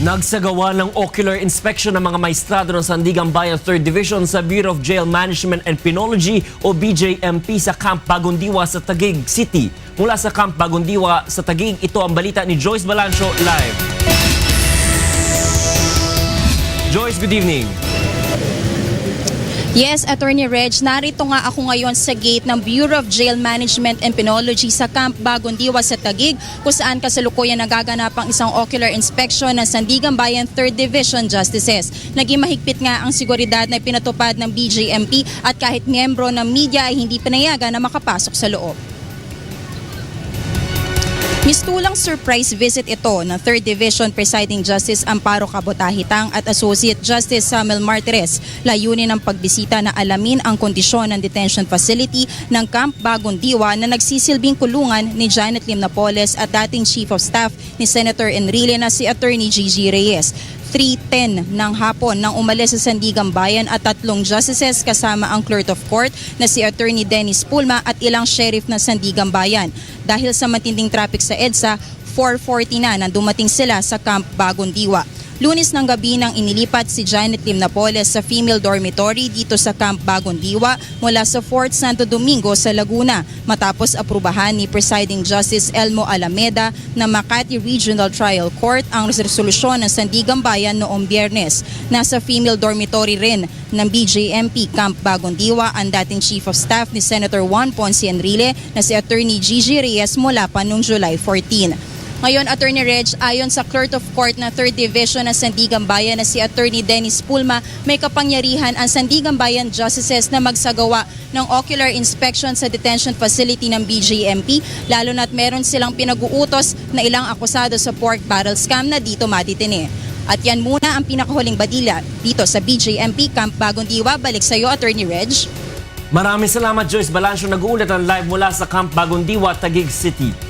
Nagsagawa ng ocular inspection ng mga maestrado ng Sandigan Bayan 3rd Division sa Bureau of Jail Management and Penology o BJMP sa Camp Bagondiwa sa Taguig City. Mula sa Camp Bagondiwa sa Taguig, ito ang balita ni Joyce Balancho live. Joyce, good evening. Yes, Attorney Reg, narito nga ako ngayon sa gate ng Bureau of Jail Management and Penology sa Camp Bagondiwa sa Taguig kung saan kasalukuyan nagaganap ang isang ocular inspection ng Sandigan Bayan 3rd Division Justices. Naging mahigpit nga ang seguridad na pinatupad ng BJMP at kahit miyembro ng media ay hindi pinayagan na makapasok sa loob. Mistulang surprise visit ito ng 3rd Division Presiding Justice Amparo Kabotahitang at Associate Justice Samuel Martires. Layunin ng pagbisita na alamin ang kondisyon ng detention facility ng Camp Bagong Diwa na nagsisilbing kulungan ni Janet Lim Napoles at dating Chief of Staff ni Senator Enrile na si Attorney Gigi Reyes. 3.10 ng hapon nang umalis sa Sandigan Bayan at tatlong justices kasama ang clerk of court na si Attorney Dennis Pulma at ilang sheriff ng Sandigan Bayan. Dahil sa matinding traffic sa EDSA, 4.40 na nang dumating sila sa Camp Bagong Diwa. Lunes ng gabi nang inilipat si Janet Lim Napoles sa female dormitory dito sa Camp Bagong Diwa mula sa Fort Santo Domingo sa Laguna matapos aprubahan ni Presiding Justice Elmo Alameda ng Makati Regional Trial Court ang resolusyon ng Sandigan Bayan noong biyernes. Nasa female dormitory rin ng BJMP Camp Bagong Diwa ang dating Chief of Staff ni Senator Juan Ponce Enrile na si Attorney Gigi Reyes mula pa noong July 14. Ngayon, Attorney Reg, ayon sa Clerk of Court na 3rd Division ng Sandigan Bayan na si Attorney Dennis Pulma, may kapangyarihan ang Sandigan Bayan Justices na magsagawa ng ocular inspection sa detention facility ng BJMP, lalo na't meron silang pinag-uutos na ilang akusado sa pork barrel scam na dito matitini. At yan muna ang pinakahuling badila dito sa BJMP Camp Bagong Diwa. Balik sa iyo, Attorney Reg. Maraming salamat Joyce Balancho nag-uulat ng live mula sa Camp Bagondiwa, Taguig City.